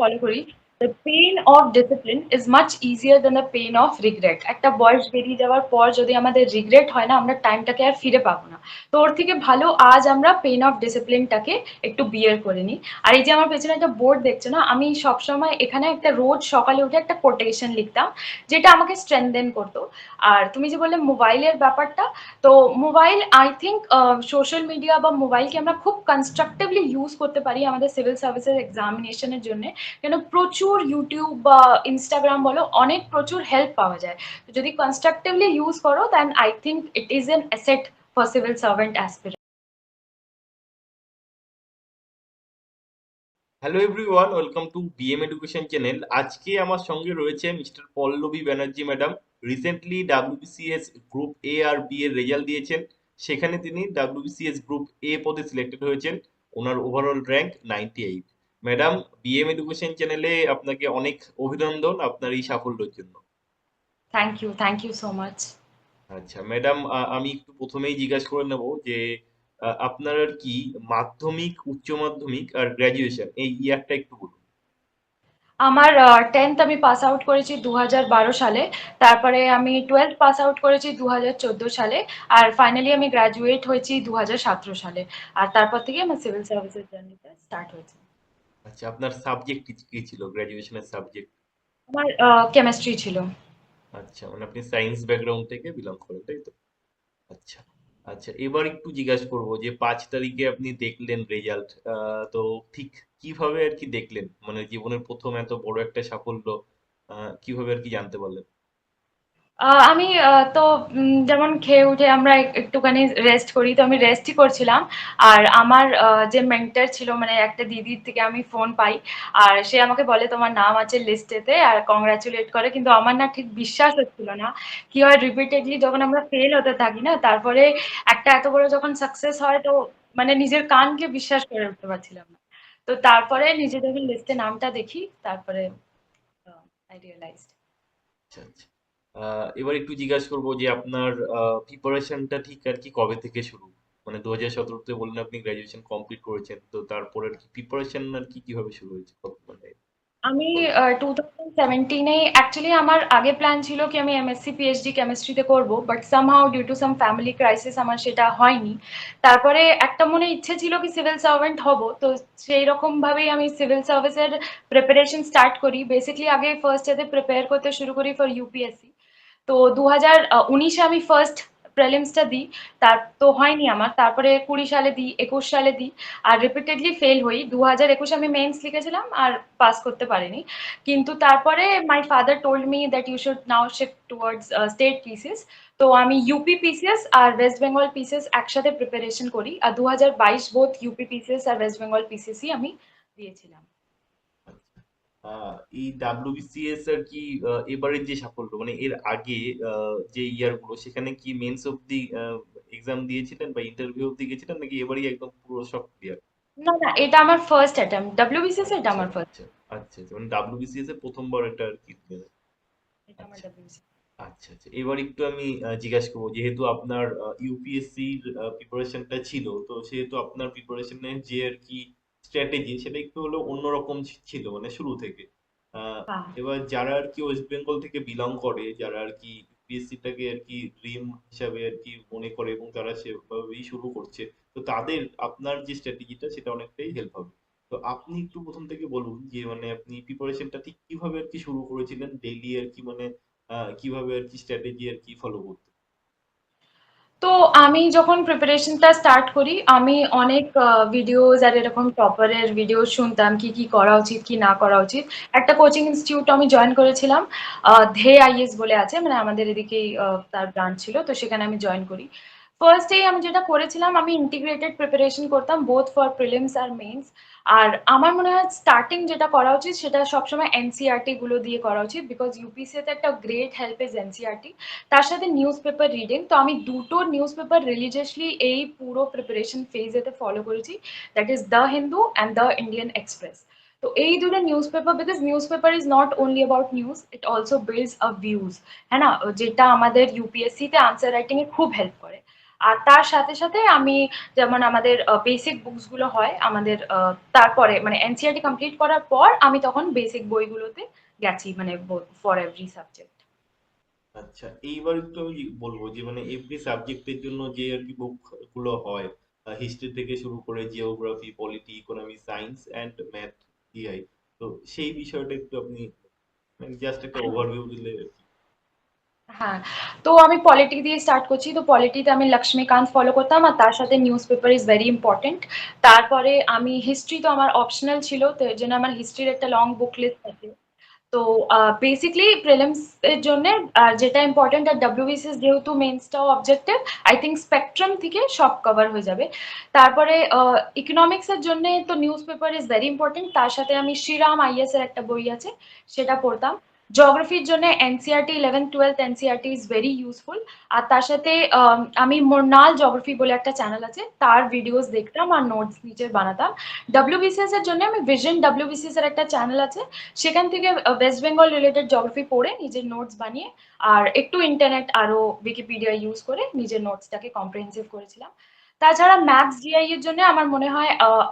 Follow করি। The pain of discipline is much easier than the pain of regret একটা বয়স বেরিয়ে যাওয়ার পর যদি আমাদের রিগ্রেট হয় না, আমরা টাইমটাকে আর ফিরে পাবো না। তো ওর থেকে ভালো আজ আমরা পেইন অফ ডিসিপ্লিনটাকে একটু বিয়ার করে নিই। আর এই যে আমার পেছনে একটা বোর্ড দেখছ না, আমি সবসময় এখানে একটা রোজ সকালে উঠে একটা কোটেশন লিখতাম, যেটা আমাকে স্ট্রেংথেন করতো। আর তুমি যে বললে মোবাইলের ব্যাপারটা, তো mobile I think social media বা মোবাইলকে আমরা খুব কনস্ট্রাকটিভলি ইউজ করতে পারি আমাদের সিভিল সার্ভিসের এক্সামিনেশনের জন্য। কেন প্রচুর ইউটিউব বা ইনস্টাগ্রাম বলো, অনেক প্রচুর হেল্প পাওয়া যায়। যদি কনস্ট্রাকটিভলি ইউজ করো then I think it is an asset for civil servant aspirant hello everyone welcome to BM education channel আজকে আমার সঙ্গে রয়েছে mister Pallabi Banerjee madam recently WBCS group A R B এর result দিয়েছেন। সেখানে তিনি WBCS group A পদে selected হয়েছেন। ওনার overall rank ninety eight madam BM education চ্যানেলে আপনাকে অনেক অভিনন্দন আপনার এই সাফল্যের জন্য। Thank you thank you so much আচ্ছা ম্যাডাম আমি একটু প্রথমেই জিজ্ঞাসা করে নেব যে আপনার আর কি মাধ্যমিক উচ্চ মাধ্যমিক আর গ্র্যাজুয়েশন এই ইয়ারটা একটু বলুন। আমার টেন্থ আমি পাস আউট করেছি দুহাজার বারো সালে তারপরে আমি টুয়েলভ পাস আউট করেছি দুহাজার চোদ্দ সালে আর ফাইনালি আমি গ্র্যাজুয়েট হয়েছি দুহাজার সতেরো সালে আর তারপর থেকে আমার সিভিল সার্ভিসের জার্নিটা স্টার্ট হয়েছে। আচ্ছা আপনার সাবজেক্ট কি ছিল? গ্র্যাজুয়েশনের সাবজেক্ট আমার কেমিস্ট্রি ছিল। আচ্ছা মানে আপনি সায়েন্স ব্যাকগ্রাউন্ড থেকে বিলং করেন তাই তো? আচ্ছা আচ্ছা এবার একটু জিজ্ঞাসা করব যে পাঁচ তারিখে আপনি দেখলেন রেজাল্ট তো ঠিক কীভাবে আর কি দেখলেন? মানে জীবনের প্রথম এত বড় একটা সাফল্য কীভাবে আর কি জানতে পারলেন? আমি তো যেমন খেয়ে উঠে আমরা একটুখানি রেস্ট করি, তো আমি রেস্টই করছিলাম। আর আমার যে মেন্টার ছিল মানে একটা দিদির থেকে আমি ফোন পাই, আর সে আমাকে বলে, তোমার নাম আছে লিস্টেতে আর কংগ্রাচুলেট করে। কিন্তু আমার না ঠিক বিশ্বাস হচ্ছিল না। কি হয় রিপিটেডলি যখন আমরা ফেল হতে থাকি না, তারপরে একটা এত বড় যখন সাকসেস হয়, তো মানে নিজের কানকে বিশ্বাস করে উঠতে পারছিলাম না। তো তারপরে নিজে যখন লিস্টে নামটা দেখি, তারপরে আই রিয়েলাইজড আচ্ছা আচ্ছা। এবার একটু জিজ্ঞাসা করব যে আপনার প্রিপারেশনটা ঠিক আর কি কবে থেকে শুরু? মানে দু হাজার সতেরোতে বললেন আপনি গ্রাজুয়েশন কমপ্লিট করেছেন, তো তারপরে আর কি প্রিপারেশন আর কি কীভাবে শুরু হয়েছে মানে আমি টু থাউজেন্ড সেভেন্টিনে অ্যাকচুয়ালি আমার আগে প্ল্যান ছিল কি আমি এমএসসি পিএইচডি কেমিস্ট্রিতে করব but somehow due to some family crisis আমার সেটা হয়নি। তারপরে একটা মনে ইচ্ছে ছিল কি সিভিল সার্ভেন্ট হব, তো সেই রকম ভাবেই আমি সিভিল সার্ভিসের প্রিপারেশন স্টার্ট করি। বেসিকলি আগে ফার্স্ট এতে প্রিপেয়ার করতে শুরু করি ফর ইউপিএসসি তো দু হাজার উনিশে আমি ফার্স্ট প্রেলিমসটা দিই। তার, তো হয়নি আমার। তারপরে কুড়ি সালে দিই, একুশ সালে দিই। আর রিপিটেডলি ফেল হই। দু হাজার একুশে আমি মেন্স লিখেছিলাম আর পাস করতে পারিনি। কিন্তু তারপরে my father told me that you should now shift towards state PCS তো আমি ইউপি পিসিএস আর ওয়েস্ট বেঙ্গল পিসিএস একসাথে প্রিপারেশন করি। আর দু হাজার বাইশ বোথ ইউপি পিসিএস আর ওয়েস্ট বেঙ্গল পিসিএসই আমি দিয়েছিলাম। এই ডাব্লিউবিসিএস আর কি এবারের যে সাফল্য মানে এর আগে যে ইয়ারগুলো সেখানে কি মেন্স অব্দি এক্সাম দিয়েছিলেন বা ইন্টারভিউ অব্দি গেছিলেন নাকি এবারই একদম পুরো সব ক্লিয়ার না না এটা আমার ফার্স্ট অ্যাটেম্প ডাব্লিউবিসিএস এটা আচ্ছা আমার ফার্স্ট আচ্ছা আচ্ছা আচ্ছা মানে ডাব্লিউবিসিএস এর প্রথমবার এটা আর কি এটা আমার আচ্ছা ডাব্লিউবিসিএস আচ্ছা আচ্ছা এবার একটু আমি জিজ্ঞাসা করব যেহেতু আপনার ইউপিএসসির প্রিপারেশনটা ছিল তো সেহেতু আপনার প্রিপারেশনের যে আর কি স্ট্র্যাটেজি সেটা একটু হলেও অন্যরকম ছিল মানে শুরু থেকে। এবার যারা আর কি ওয়েস্ট বেঙ্গল থেকে বিলং করে যারা আর কি ইউপিএসসিটাকে আর কি ড্রিম হিসাবে আর কি মনে করে এবং তারা সেভাবেই শুরু করছে তো তাদের আপনার যে স্ট্র্যাটেজিটা সেটা অনেকটাই হেল্প হবে। তো আপনি একটু প্রথম থেকে বলুন যে মানে আপনি প্রিপারেশনটা ঠিক কীভাবে আর কি শুরু করেছিলেন? ডেইলি আর কি মানে কীভাবে আর কি স্ট্র্যাটেজি আর কি ফলো করতে তো আমি যখন প্রিপারেশনটা স্টার্ট করি, আমি অনেক ভিডিওস আর এরকম টপারের ভিডিও শুনতাম, কি কি করা উচিত, কি না করা উচিত। একটা কোচিং ইনস্টিটিউট আমি জয়েন করেছিলাম ধে আইএস বলে আছে মানে আমাদের এদিকেই তার ব্রাঞ্চ ছিল, তো সেখানে আমি জয়েন করি। ফার্স্টেই আমি যেটা করেছিলাম, আমি ইন্টিগ্রেটেড প্রিপারেশন করতাম বোথ ফর প্রিলিমস আর মেন্স আর আমার মনে হয় স্টার্টিং যেটা করা উচিত সেটা সবসময় এনসিআরটি গুলো দিয়ে করা উচিত বিকজ ইউপিসিতে একটা গ্রেট হেল্প ইজ এনসিআরটি তার সাথে নিউজ পেপার রিডিং তো আমি দুটো নিউজ পেপার রিলিজিয়াসলি এই পুরো প্রিপারেশন ফেজেতে ফলো করেছি। That is the Hindu and the Indian Express তো এই দুটো news paper because news paper is not only about news it also builds a views হ্যাঁ না? যেটা আমাদের ইউপিএসসিতে আনসার রাইটিং এ খুব হেল্প করে। আর তার সাথে সাথে আমি যেমন আমাদের বেসিক বুকসগুলো হয় আমাদের তারপরে মানে এনসিআরটি কমপ্লিট করার পর আমি তখন বেসিক বইগুলোতে গেছি মানে ফর এভরি সাবজেক্ট আচ্ছা এইবার একটু আমি বলব যে মানে এভরি সাবজেক্টের জন্য যে আর কি বুকগুলো হয় হিস্ট্রি থেকে শুরু করে geography polity economy science and math ইআই তো সেই বিষয়টা একটু আপনি জাস্ট একটা ওভারভিউ দিলে আর কি। হ্যাঁ তো আমি পলিটি দিয়ে স্টার্ট করছি। তো পলিটিতে আমি লক্ষ্মীকান্ত ফলো করতাম আর তার সাথে news paper is very important তারপরে আমি হিস্ট্রি তো আমার অপশনাল ছিল, তো এর জন্য আমার হিস্ট্রির একটা লং বুক লিস্ট আছে তো বেসিকলি প্রিলিমস এর জন্য যেটা ইম্পর্টেন্ট আর ডাব্লিউবিসিএস যেহেতু মেন্সটাও অবজেক্টিভ আই থিঙ্ক স্পেকট্রাম থেকে সব কভার হয়ে যাবে। তারপরে ইকোনমিক্স এর জন্য তো news paper is very important তার সাথে আমি শ্রীরাম আইএস এর একটা বই আছে, সেটা পড়তাম। জিওগ্রাফির জন্য NCERT eleven twelve NCERT is very useful আর তার সাথে আমি মোরনাল জিওগ্রাফি বলে একটা চ্যানেল আছে, তার ভিডিওস দেখতাম আর নোটস নিচে বানাতাম। ডাব্লিউবিসিএস এর জন্য আমি ভিশন ডাব্লিউবিসিএস এর একটা চ্যানেল আছে, সেখান থেকে ওয়েস্ট বেঙ্গল রিলেটেড জিওগ্রাফি পড়ে, নিজের নোটস বানিয়ে, আর একটু ইন্টারনেট আরও উইকিপিডিয়া ইউজ করে, নিজের নোটসটাকে কম্প্রিহেন্সিভ করেছিলাম। তাছাড়া ম্যাথস জিআই এর জন্য আমার মনে হয়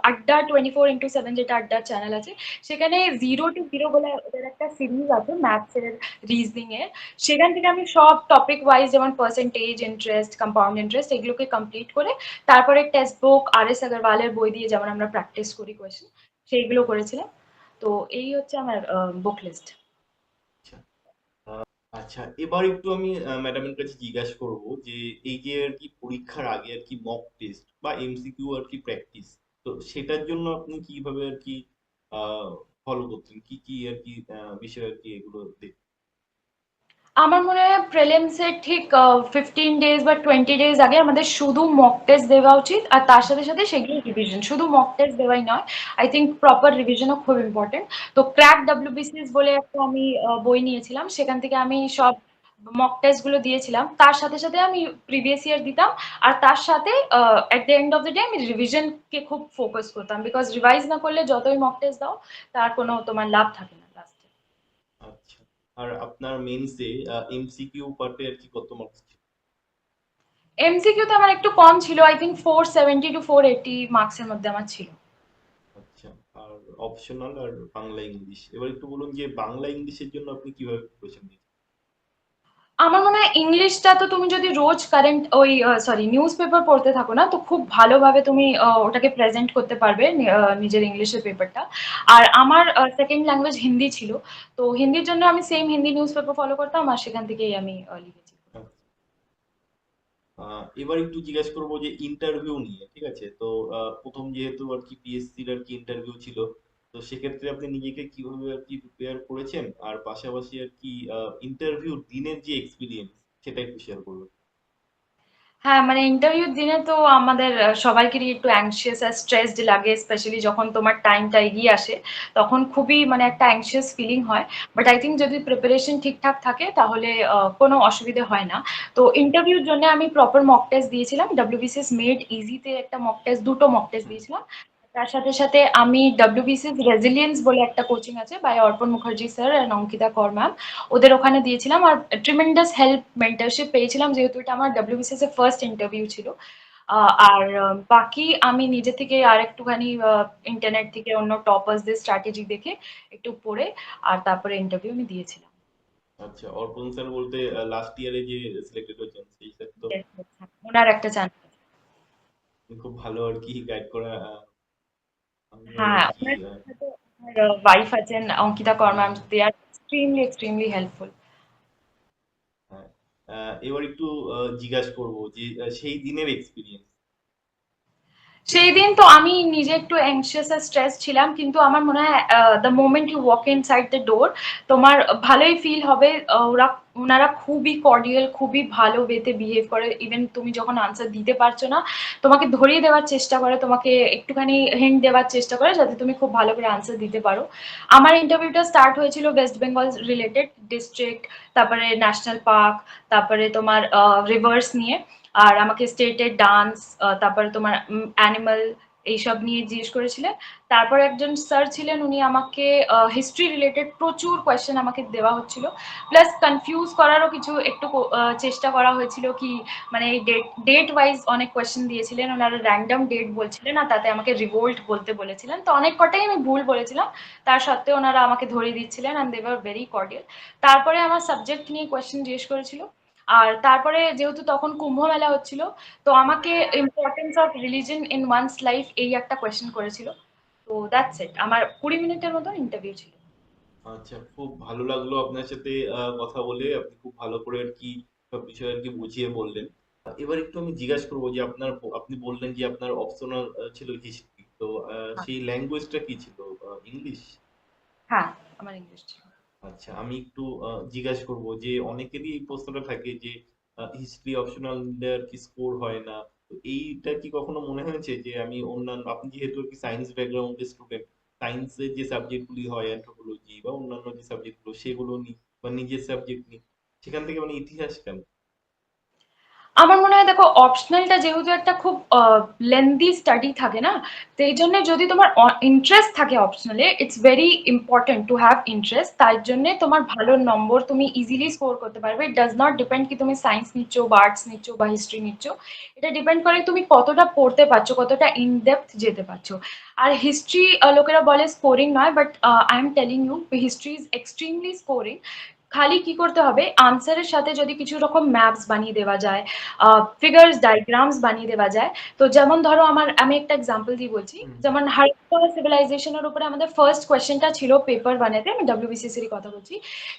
আড্ডা টোয়েন্টি ফোর ইন্টু সেভেন যেটা আড্ডার চ্যানেল আছে, সেখানে জিরো টু জিরো বলে ওদের একটা সিরিজ আছে ম্যাথস এর রিজনিং এর। সেখান থেকে আমি সব টপিক ওয়াইজ যেমন পার্সেন্টেজ ইন্টারেস্ট কম্পাউন্ড ইন্টারেস্ট এগুলোকে কমপ্লিট করে তারপরে টেক্সট বুক আর এস আগরওয়ালের বই দিয়ে যেমন আমরা প্র্যাকটিস করি কোয়েশ্চেন সেইগুলো করেছিলাম। তো এই হচ্ছে আমার বুক লিস্ট আচ্ছা এবার একটু আমি ম্যাডামের কাছে জিজ্ঞাসা করব যে, এই যে আর কি পরীক্ষার আগে আর কি মক টেস্ট বা এমসিকিউ আর কি প্র্যাকটিস তো সেটার জন্য আপনি কীভাবে আর কি ফলো করতেন? কি কি আর কি বিষয় আর কি এগুলো দেখতেন? আমার মনে হয় প্রিলিমস এর ঠিক ফিফটিন ডেজ বা টোয়েন্টি ডেজ আগে আমাদের শুধু মক টেস্ট দেওয়া উচিত, আর তার সাথে সাথে সেগুলো রিভিশন শুধু মক টেস্ট দেওয়াই নয় আই থিঙ্ক প্রপার রিভিশনও খুব ইম্পর্টেন্ট তো ক্র্যাক ডাব্লিউবিসিএস বলে একটা আমি বই নিয়েছিলাম, সেখান থেকে আমি সব মক টেস্টগুলো দিয়েছিলাম। তার সাথে সাথে আমি প্রিভিয়াস ইয়ার দিতাম, আর তার সাথে at the end of the day আমি রিভিশন কে খুব ফোকাস করতাম বিকজ রিভাইজ না করলে যতই মক টেস্ট দাও, তার কোনো তোমার লাভ থাকে না লাস্টে আচ্ছা। আর আপনার মেইনসে এমসিকিউ পার্টে আর কি কত মার্কস ছিল? এমসিকিউ তো আমার একটু কম ছিল I four seventy to four eighty মার্কসের মধ্যে আমার ছিল। আচ্ছা আর অপশনাল আর বাংলা ইংলিশ এবার একটু বলুন যে বাংলা ইংলিশের জন্য আপনি কীভাবে প্রিপারেশন নিয়েছেন আমার মনে হয় ইংলিশটা তো তুমি যদি রোজ কারেন্ট ওই সরি নিউজ পেপার পড়তে থাকো না, তো খুব ভালোভাবে তুমি ওটাকে প্রেজেন্ট করতে পারবে নিজের ইংলিশের পেপারটা আর আমার সেকেন্ড ল্যাঙ্গুয়েজ হিন্দি ছিল, তো হিন্দির জন্য আমি same Hindi news paper follow করতাম, আর সেখান থেকেই আমি লিখেছি। এবার একটু জিজ্ঞাসা করব যে ইন্টারভিউ নিয়ে, ঠিক আছে তো প্রথম যেহেতু আর কি পিএসসির আর কি ইন্টারভিউ ছিল তো সেক্ষেত্রে আপনি নিজেকে কীভাবে আর কি প্রিপেয়ার করেছেন? আর পাশাপাশি আর কি ইন্টারভিউ দিনের যে এক্সপিরিয়েন্স সেটা একটু শেয়ার করবেন। হ্যাঁ মানে ইন্টারভিউর দিনে তো আমাদের আহ, সবাইকেরই একটু অ্যাংশিয়াস আর স্ট্রেসড লাগে স্পেশালি যখন তোমার টাইমটা এগিয়ে আসে তখন খুবই মানে একটা অ্যাংশিয়াস ফিলিং হয়। বাট আই থিঙ্ক যদি প্রিপারেশন ঠিকঠাক থাকে তাহলে কোনো অসুবিধে হয় না। তো ইন্টারভিউর জন্য আমি প্রপার মক টেস্ট দিয়েছিলাম। ডাব্লিউবিসিএস মেড ইজিতে একটা মক টেস্ট দুটো মক টেস্ট দিয়েছিলাম। তার সাথে সাথে আমি ডাব্লিউবিসিএস রেজিলিয়েন্স বলে একটা কোচিং আছে বাই অর্পণ Mukherjee sir and Ankita Kar ma'am ওদের ওখানে দিয়েছিলাম আর ট্রিমেন্ডাস হেল্প মেন্টারশিপ পেয়েছিলাম যেহেতু এটা আমার ডাব্লিউবিসিএস এর ফার্স্ট ইন্টারভিউ ছিল। আর বাকি আমি নিজে থেকে আর একটুখানি ইন্টারনেট থেকে অন্য টপার্সদের স্ট্র্যাটেজি দেখে একটু পড়ে আর তারপরে ইন্টারভিউ আমি দিয়েছিলাম। আচ্ছা অর্পণ স্যার বলতে লাস্ট ইয়ারে যে সিলেক্টেড হয়েছেন সেই স্যার তো। ওনার একটা চ্যানেল খুব ভালো আর কি গাইড করা হ্যাঁ সাথে ওয়াইফ আছেন Ankita Kar ma'am they are extremely extremely helpful হ্যাঁ এবার একটু জিজ্ঞাসা করব যে সেই দিনের এক্সপিরিয়েন্স সেই দিন তো আমি নিজে একটু অ্যাংশিয়াস আর স্ট্রেস ছিলাম কিন্তু আমার মনে হয় the moment you walk inside the door তোমার ভালোই ফিল হবে ওরা ওনারা খুবই কর্ডিয়াল খুবই ভালো ওয়েতে বিহেভ করে। ইভেন তুমি যখন আনসার দিতে পারছ না, তোমাকে ধরিয়ে দেওয়ার চেষ্টা করে, তোমাকে একটুখানি হিন্ট দেওয়ার চেষ্টা করে যাতে তুমি খুব ভালো করে আনসার দিতে পারো। আমার ইন্টারভিউটা স্টার্ট হয়েছিল ওয়েস্ট বেঙ্গল রিলেটেড ডিস্ট্রিক্ট তারপরে ন্যাশনাল পার্ক তারপরে তোমার রিভার্স নিয়ে। আর আমাকে স্টেটের ডান্স তারপরে তোমার অ্যানিমাল এইসব নিয়ে জিজ্ঞেস করেছিলেন। তারপর একজন স্যার ছিলেন, উনি আমাকে হিস্ট্রি রিলেটেড প্রচুর কোয়েশ্চেন আমাকে দেওয়া হচ্ছিল। প্লাস কনফিউজ করারও কিছু একটু চেষ্টা করা হয়েছিল কি মানে ডেট ডেট ওয়াইজ অনেক কোয়েশ্চেন দিয়েছিলেন, ওনারা র্যান্ডম ডেট বলছিলেন আর তাতে আমাকে রিভোল্ট বলতে বলেছিলেন। তো অনেক কটাই আমি ভুল বলেছিলাম, তার সত্ত্বেও ওনারা আমাকে ধরিয়ে দিচ্ছিলেন and they were very cordial তারপরে আমার সাবজেক্ট নিয়ে কোয়েশ্চেন জিজ্ঞেস করেছিল আর তারপরে যেহেতু তখন কুম্ভ মেলা হচ্ছিল তো আমাকে importance of religion in one's life এই একটা কোয়েশ্চেন করেছিল। তো দ্যাটস ইট আমার কুড়ি মিনিটের মতো ইন্টারভিউ ছিল। আচ্ছা খুব ভালো লাগল আপনার সাথে কথা বলে। আপনি খুব ভালো করে আর কি সব বিষয় আর কি বুঝিয়ে বললেন। এবার একটু আমি জিজ্ঞাসা করব যে আপনার আপনি বললেন যে আপনার অপশনাল ছিল হিস্ট্রি তো সেই ল্যাঙ্গুয়েজটা কি ছিল? ইংলিশ হ্যাঁ আমার ইংলিশ ছিল। আচ্ছা আমি একটু আহ, জিজ্ঞাসা করব যে অনেকেরই এই প্রশ্নটা থাকে যে হিস্ট্রি অপশনাল নিলে আর কি স্কোর হয় না? তো এইটা কি কখনো মনে হয়েছে যে আমি অন্যান্য আপনি যেহেতু আর কি সায়েন্স ব্যাকগ্রাউন্ডের স্টুডেন্ট সায়েন্সের যে সাবজেক্টগুলি হয় অ্যান্থ্রোপোলজি বা অন্যান্য যে সাবজেক্টগুলো সেগুলো নিই বা নিজের সাবজেক্ট নিই সেখান থেকে মানে ইতিহাস কেন আমার মনে হয় দেখো অপশনালটা যেহেতু একটা খুব লেন্দি স্টাডি থাকে না, তো এই জন্য যদি তোমার ইন্টারেস্ট থাকে অপশনালে it's very important to have interest তার জন্য তোমার ভালো নম্বর তুমি ইজিলি স্কোর করতে পারবে। ইট ডাজ নট ডিপেন্ড কি তুমি সায়েন্স নিচ্ছ বা আর্টস নিচ্ছ বা হিস্ট্রি নিচ্ছ, এটা ডিপেন্ড করে তুমি কতটা পড়তে পারছ, কতটা ইন ডেপথ যেতে পারছ। আর হিস্ট্রি লোকেরা বলে স্কোরিং নয় but I am telling you history is extremely scoring খালি কি করতে হবে? আনসারের সাথে যদি কিছু রকম ম্যাপস বানিয়ে দেওয়া যায় ফিগার্স ডায়গ্রামস বানিয়ে দেওয়া যায় তো যেমন ধরো আমার আমি একটা এক্সাম্পল দিয়ে বলছি যেমন হারিপ্পা সিভিলাইজেশনের উপরে আমাদের ফার্স্ট কোয়েশ্চেনটা ছিল পেপার বানাতে, আমি ডাব্লিউবিসিসির কথা বলছি।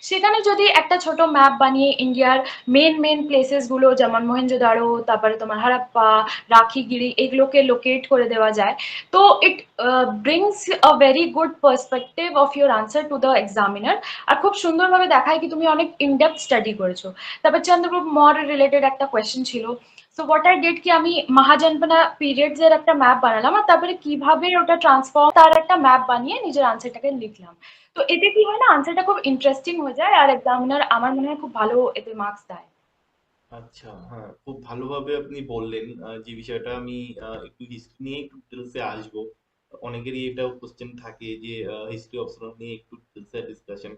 সেখানে যদি একটা ছোট ম্যাপ বানিয়ে ইন্ডিয়ার মেন মেন প্লেসেসগুলো, যেমন মহেঞ্জোদারো তারপরে তোমার হারাপ্পা রাখিগিরি এগুলোকে লোকেট করে দেওয়া যায়, তো it brings a very good perspective of your answer to the examiner আর খুব সুন্দরভাবে দেখায় কি তুমি অনেক ইনডেপথ স্টাডি করেছ। তারপর চন্দ্রগুপ্ত মৌর্য রিলেটেড একটা কোয়েশ্চেন ছিল সো হোয়াট আই ডিড কি আমি মহাজনপনা পিরিয়ডস এর একটা ম্যাপ বানালাম আর তারপরে কীভাবে ওটা ট্রান্সফর্ম তার একটা ম্যাপ বানিয়ে নিজের আনসারটাকে লিখলাম। তো এতে কি হয় না আনসারটা খুব ইন্টারেস্টিং হয়ে যায় আর এক্সামিনার আমার মনে হয় খুব ভালো এতে মার্কস দেয়। আচ্ছা হ্যাঁ খুব ভালোভাবে আপনি বললেন যে বিষয়টা আমি একটু হিস্ট্রি নিয়ে একটু ডিটেলসে আসব। অনেকেরই এটা কোশ্চেন থাকে যে হিস্ট্রি অপশনাল নিয়ে একটু ডিটেলসে ডিসকাশন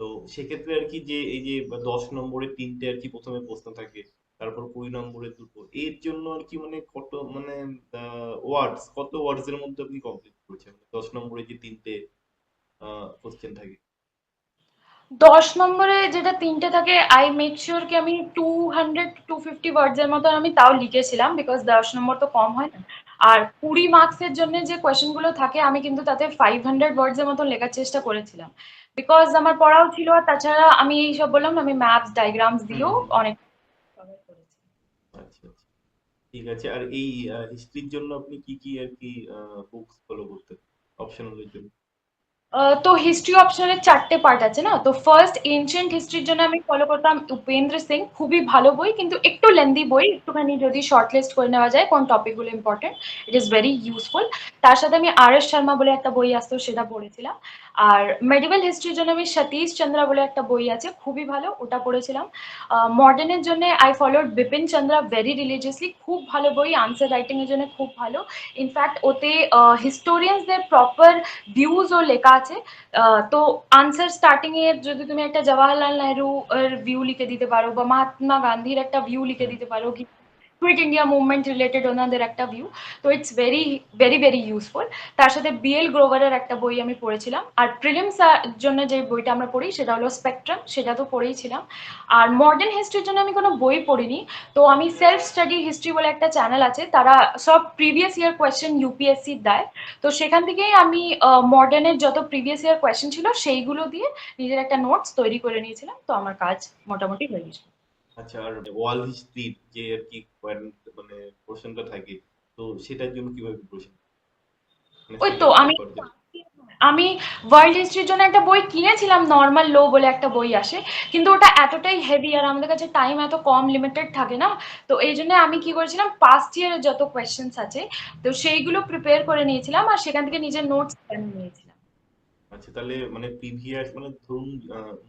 তো সেক্ষেত্রে আর কি যে, এই যে দশ নম্বরের তিনটে আর কি প্রথমে প্রশ্ন থাকে তারপর কুড়ি নম্বরের দুটো এর জন্য আর কি মানে কত মানে ওয়ার্ডস কত ওয়ার্ডস এর মধ্যে আপনি কমপ্লিট করেছেন? মানে দশ নম্বরে যে তিনটে কোশ্চেন থাকে। দশ নম্বরে যেটা তিনটে থাকে আই মেক শিওর কি আমি two hundred two fifty words এর মতো আমি তাও লিখেছিলাম বিকজ দশ নম্বর তো কম হয় না। আর কুড়ি মার্কসের জন্য যে কোয়েশ্চেনগুলো থাকে আমি কিন্তু তাতে ফাইভ হান্ড্রেড ওয়ার্ডস এর মতো লেখার চেষ্টা করেছিলাম। বিকজ আমার পড়াও ছিল আর তাছাড়া আমি এইসব বললাম আমি ম্যাপস ডায়াগ্রামস দিয়েও। অনেক cover করেছি আচ্ছা আচ্ছা ঠিক আছে। আর এই হিস্ট্রির জন্য আপনি কি কি আর কি বুকস ফলো করতেন অপশনালের জন্য? আহ, তো হিস্ট্রি অপশনের চারটে পার্ট আছে না? তো ফার্স্ট এনশিয়েন্ট হিস্ট্রির জন্য আমি ফলো করতাম উপেন্দ্র সিং। খুবই ভালো বই, কিন্তু একটু লেন্দি বই, একটুখানি যদি শর্ট লিস্ট করে নেওয়া যায়, কোন টপিকগুলো important it is very useful তার সাথে আমি আর এস শর্মা বলে একটা বই আসতো সেটা পড়েছিলাম। আর মেডিকেল হিস্ট্রির জন্য আমি সতীশ চন্দ্রা বলে একটা বই আছে, খুবই ভালো, ওটা পড়েছিলাম। মডার্নের জন্য I followed Bipin Chandra very religiously খুব ভালো বই আনসার রাইটিংয়ের জন্য খুব ভালো। ইনফ্যাক্ট ওতে হিস্টোরিয়ানসদের প্রপার ভিউজও লেখা আছে। আহ, তো আনসার স্টার্টিং এ যদি তুমি একটা জওয়াহরলাল নেহরু এর ভিউ লিখে দিতে পারো বা মহাত্মা গান্ধীর একটা ভিউ লিখে দিতে পারো কি কুইট ইন্ডিয়া মুভমেন্ট রিলেটেড ওনাদের একটা ভিউ তো it's very very very useful তার সাথে বিএল গ্রোভারের একটা বই আমি পড়েছিলাম, আর প্রিলিমস জন্য যে বইটা আমরা পড়ি সেটা হলো স্পেকট্রাম সেটা তো পড়েইছিলাম আর মডার্ন হিস্ট্রির জন্য আমি কোনো বই পড়িনি, তো আমি সেলফ স্টাডি হিস্ট্রি বলে একটা চ্যানেল আছে, তারা সব প্রিভিয়াস ইয়ার কোয়েশ্চেন ইউপিএসসি দেয়। তো সেখান থেকেই আমি মডার্নের যত প্রিভিয়াস ইয়ার কোয়েশ্চেন ছিল, সেইগুলো দিয়ে নিজের একটা নোটস তৈরি করে নিয়েছিলাম, তো আমার কাজ মোটামুটি হয়ে গেছিল আচ্ছা আর ওয়াল হিস্ট্রির যে আর কি মানে পোর্শনটা থাকে তো সেটার জন্য কীভাবে প্রিপারেশন মানে ওই তো আমি আমি ওয়ার্ল্ড হিস্ট্রির জন্য একটা বই কিনেছিলাম নর্মাল লো বলে একটা বই আসে কিন্তু ওটা এতটাই হেভি আর আমাদের কাছে টাইম এত কম লিমিটেড থাকে না তো এই জন্য আমি কি করেছিলাম পাস্ট ইয়ারের যত কোয়েশ্চেন্স আছে তো সেইগুলো প্রিপেয়ার করে নিয়েছিলাম আর সেখান থেকে নিজের নোটস নিয়েছিলাম। আচ্ছা তাহলে মানে প্রিভিয়াস মানে ধরুন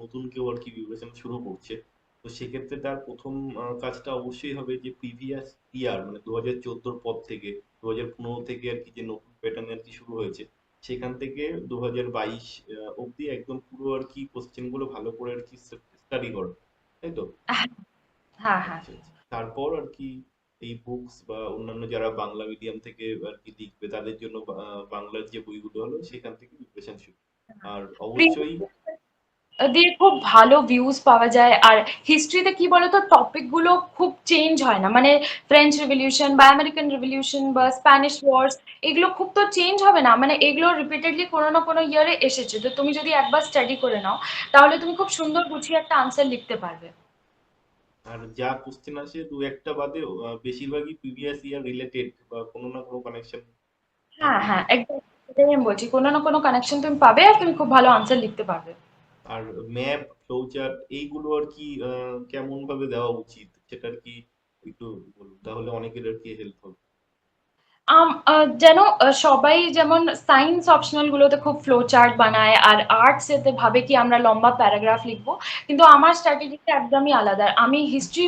নতুন কেউ আর কি প্রিপারেশন শুরু করছে তো সেক্ষেত্রে তার প্রথম কাজটা অবশ্যই হবে যে প্রিভিয়াস ইয়ার মানে দু হাজার চোদ্দোর পর থেকে দু হাজার পনেরো থেকে আর কি যে নতুন প্যাটার্ন আর কি শুরু হয়েছে সেখান থেকে দু হাজার বাইশ অব্দি একদম পুরো আর কি কোশ্চেনগুলো ভালো করে আর কি স্টাডি করো তাই তো? হ্যাঁ হ্যাঁ আচ্ছা আচ্ছা। তারপর আর কি এই বুকস বা অন্যান্য যারা বাংলা মিডিয়াম থেকে আর কি লিখবে তাদের জন্য বাংলার যে বইগুলো হলো সেখান থেকে প্রিপারেশন শুরু। আর অবশ্যই দিয়ে খুব ভালো ভিউজ পাওয়া যায়। আর হিস্ট্রিতে কি বলতো টপিকগুলো খুব চেঞ্জ হয় না। মানে ফ্রেঞ্চ রেভলিউশন বা আমেরিকান রেভলিউশন বা স্প্যানিশ ওয়ার্স এগুলো খুব তো চেঞ্জ হবে না। মানে এগুলো রিপিটেডলি কোনো না কোনো ইয়ারে এসেছে। তো তুমি যদি একবার স্টাডি করে নাও তাহলে তুমি খুব সুন্দর গুছিয়ে একটা আনসার লিখতে পারবে। আর যা কোশ্চেন আসে দু একটা বাদেও বেশিরভাগই প্রিভিয়াস ইয়ার রিলেটেড বা কোনো না কোনো কানেকশন হ্যাঁ হ্যাঁ একদম। আমি বলছি কোনো না কোনো কানেকশন তুমি পাবে আর তুমি খুব ভালো আনসার লিখতে পারবে। আর ম্যাপ ফ্লোচার্ট এইগুলো আর কি কেমন ভাবে দেওয়া উচিত? সেটা আর কি একটু বলুন, তাহলে অনেকের আর কি হেল্প হবে। যেন সবাই যেমন সায়েন্স অপশনাল গুলোতে খুব ফ্লো চার্ট বানায় আর আর্টস এতে ভাবে কি আমরা লম্বা প্যারাগ্রাফ লিখব, কিন্তু আমার স্ট্র্যাটেজিটা একদমই আলাদা। আমি হিস্ট্রি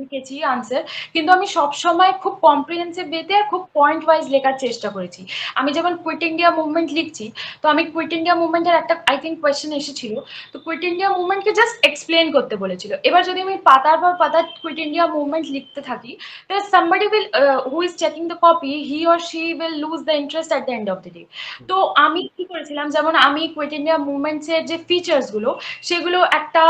লিখেছি আনসার কিন্তু আমি সবসময় খুব কম্প্রিহেন্সিভ ওয়েতে আর খুব পয়েন্ট ওয়াইজ লেখার চেষ্টা করেছি। আমি যেমন কুইট ইন্ডিয়া মুভমেন্ট লিখছি তো আমি কুইট ইন্ডিয়া মুভমেন্টের একটা আই থিঙ্ক কোয়েশ্চেন এসেছিল। তো কুইট ইন্ডিয়া মুভমেন্টকে জাস্ট এক্সপ্লেন করতে বলেছিল। এবার যদি আমি পাতার পর পাতা কুইট ইন্ডিয়া মুভমেন্ট লিখতে থাকি somebody will uh, who is checking the copy he or she will lose the interest at the end of the day. তো আমি কি করেছিলাম যেমন আমি কুইট ইন্ডিয়া মুভমেন্টসের যে ফিচার্সগুলো সেগুলো একটা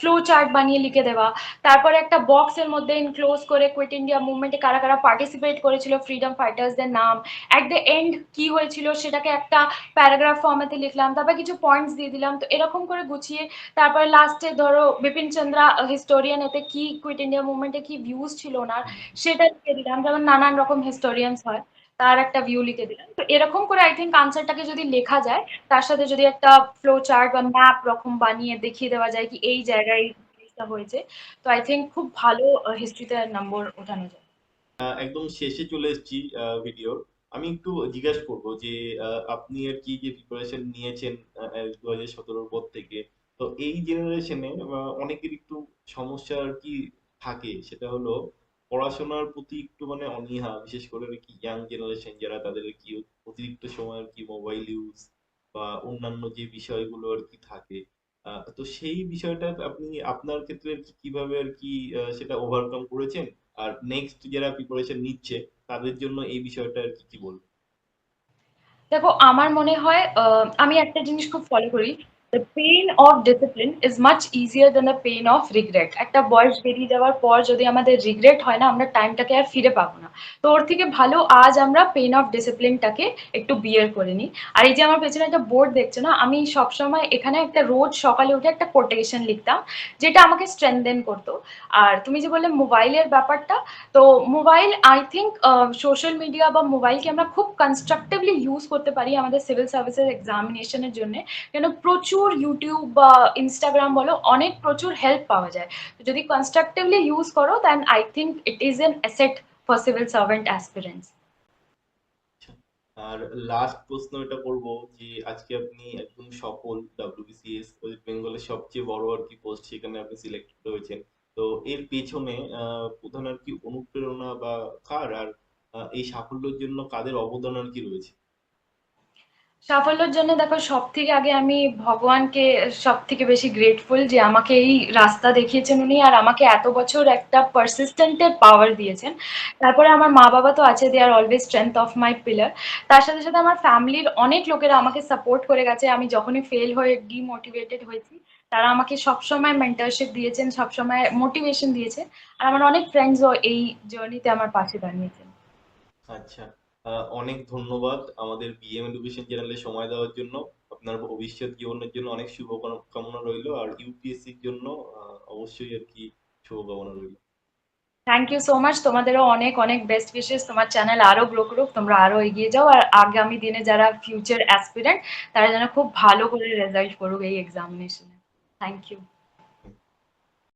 ফ্লো চার্ট বানিয়ে লিখে দেওয়া তারপরে একটা বক্স এর মধ্যে ইনক্লোজ করে কুইট ইন্ডিয়া মুভমেন্টে কারা কারা পার্টিসিপেট করেছিল ফ্রিডম ফাইটার্সদের নাম। অ্যাট দ্য এন্ড কি হয়েছিল সেটাকে একটা প্যারাগ্রাফ ফর্মেতে লিখলাম, তারপর কিছু পয়েন্টস দিয়ে দিলাম। তো এরকম করে গুছিয়ে তারপর লাস্টে ধরো বিপিন চন্দ্রা হিস্টোরিয়ান এতে কি কুইট ইন্ডিয়া মুভমেন্টে কি ভিউজ ছিল ওনার সেটা লিখে দিলাম। যেমন নানান রকম হিস্টোরিয়ান্স হয়, তার একটা ভিউ লিখে দিলাম। তো এরকম করে আই থিঙ্ক আনসারটাকে যদি লেখা যায়, তার সাথে যদি একটা ফ্লো চার্ট বা ম্যাপ রকম বানিয়ে দেখিয়ে দেওয়া যায় কি এই জায়গায় জিনিসটা হয়েছে। তো আই থিঙ্ক খুব ভালো হিস্ট্রিতে নম্বর ওঠানো যায়। একদম শেষে চলে এসেছি ভিডিওর আমি একটু জিজ্ঞাসা করব যে আপনি আর কি যে প্রিপারেশন নিয়েছেন দু হাজার সতেরোর পর থেকে, তো এই জেনারেশনে অনেকের একটু সমস্যা আর কি থাকে। সেটা হলো পড়াশোনার প্রতি একটু মানে অনীহা, বিশেষ করে আর কি ইয়াং জেনারেশন যারা, তাদের কি অতিরিক্ত সময় আর কি মোবাইল ইউজ বা অন্যান্য যে বিষয়গুলো আর কি থাকে। আহ, তো সেই বিষয়টা আপনি আপনার ক্ষেত্রে কীভাবে আর কি সেটা ওভারকাম করেছেন? আর নেক্সট যারা প্রিপারেশন নিচ্ছে তাদের জন্য এই বিষয়টা আর কি কি বলব দেখো আমার মনে হয় আহ, আমি একটা জিনিস খুব ফলো করি। The pain of discipline is much easier than the pain of regret একটা বয়স বেরিয়ে যাওয়ার পর যদি আমাদের রিগ্রেট হয় না, আমরা টাইমটাকে আর ফিরে পাবো না। তো ওর থেকে ভালো আজ আমরা পেইন অফ ডিসিপ্লিনটাকে একটু বিয়ার করে নিই। আর এই যে আমার পেছনে একটা বোর্ড দেখছ না, আমি সবসময় এখানে একটা রোজ সকালে উঠে একটা কোটেশন লিখতাম, যেটা আমাকে স্ট্রেংথেন করতো। আর তুমি যে বললে মোবাইলের ব্যাপারটা, তো mobile I think social media বা মোবাইলকে আমরা খুব কনস্ট্রাকটিভলি ইউজ করতে পারি আমাদের সিভিল সার্ভিসের এক্সামিনেশনের জন্য। কেন প্রচুর ইউটিউব বা ইনস্টাগ্রাম বলো, অনেক প্রচুর হেল্প পাওয়া যায়। যদি কনস্ট্রাকটিভলি ইউজ করো then I think it is an asset for civil servant aspirants R last প্রশ্ন এটা করব যে, আজকে আপনি একদম সফল ডাব্লিউবিসিএস ওয়েস্ট বেঙ্গলের সবচেয়ে বড় আর কি পোস্ট সেখানে আপনি সিলেক্টেড হয়েছেন। তো এর পেছনে প্রধান আর কি অনুপ্রেরণা বা কার? আর এই সাফল্যের জন্য কাদের অবদান আর কি রয়েছে? সাফল্যের জন্য দেখো সব থেকে আগে আমি ভগবানকে সব থেকে বেশি গ্রেটফুল যে আমাকে এই রাস্তা দেখিয়েছেন উনি আর আমাকে এত বছর একটা পারসিস্টেন্টের পাওয়ার দিয়েছেন। তারপরে আমার মা বাবা তো আছে they are always strength of my pillar তার সাথে সাথে আমার ফ্যামিলির অনেক লোকেরা আমাকে সাপোর্ট করে গেছে। আমি যখনই ফেল হয়ে ডিমোটিভেটেড হয়েছি, তারা আমাকে সবসময় মেন্টারশিপ দিয়েছেন, সবসময় মোটিভেশন দিয়েছেন। আর আমার অনেক ফ্রেন্ডসও এই জার্নিতে আমার পাশে দাঁড়িয়েছেন। আচ্ছা। অনেক ধন্যবাদ আমাদের বিএম এডুকেশন চ্যানেলে সময় দেওয়ার জন্য। আপনার ভবিষ্যৎ জীবনের জন্য অনেক শুভকামনা রইল আর ইউপিএসসি ইউপিএসসির জন্য অবশ্যই আর কি শুভকামনা রইল। থ্যাংক ইউ সো মাচ তোমাদেরও অনেক অনেক বেস্ট উইশেস তোমার চ্যানেল আরও গ্রো করুক, তোমরা আরও এগিয়ে যাও। আর আগামী দিনে যারা ফিউচার অ্যাসপিরেন্ট তারা যেন খুব ভালো করে রেজাল্ট করুক এই এক্সামিনেশনে থ্যাংক ইউ